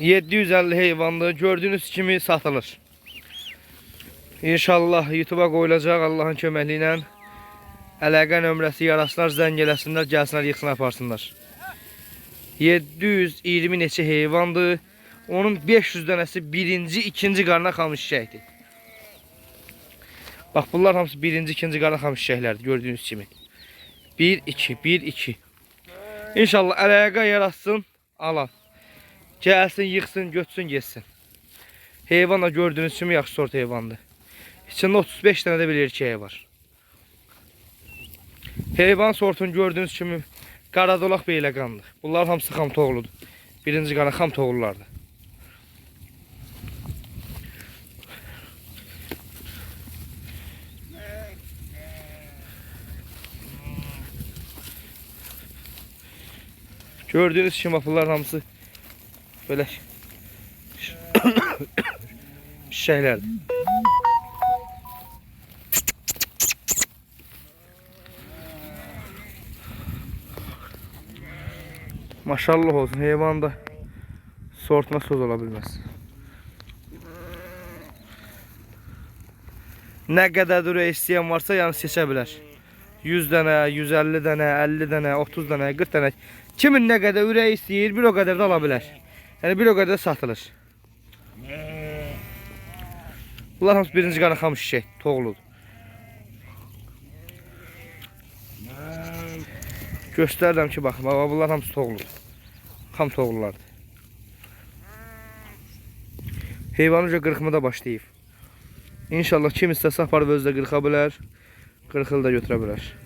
...750 heyvanlı gördüğünüz kimi satılır. İnşallah YouTube'a qoyulacaq Allahın köməkliyi ilə. Əlaqə nömrəsi yarasınlar, zəng eləsinlər, gəlsinlər, yıxsın, aparsınlar. 720 neçə heyvandır. Onun 500 dənəsi birinci, ikinci qarına xamış çiçəkdir. Bax bunlar hamısı birinci, ikinci qarına xamış çiçəklərdir gördüyünüz kimi. 1 2 1 2. İnşallah əlaqə yaratsın, alan. Gəlsin, yıxsın, götürsün, getsin. Heyvan da gördüyünüz kimi yaxşı sort heyvandır. İçində 35 dənə də bir erkeği var. Heyvan sortunu gördüyünüz kimi qaradolaq beyləqandır. Bunlar hamısı xam toğludur. Birinci qana xam toğlulardır. Gördüğünüz bunlar hamısı belə şeylərdir. Maşallah olsun heyvan da sortuna söz ola bilməz. Nə qədər istəyən varsa yəni seçə bilər. 100 dənə, 150 dənə, 50 dənə, 30 dənə, 40 dənə. Kimin nə qədər ürək istəyir, bir o qədər də ala bilər. Yəni bir o qədər də satılır. Bunlar hamısı birinci qanaxam şişək, toğludur. Göstərirəm ki, baxın, baba bunlar hamısı toğludur. Xam toğlulardır. Heyvanın uca qırxımı da başlayıb. İnşallah kim istəsə aparıb özü də qırxa bilər. Qırxılı da götürə.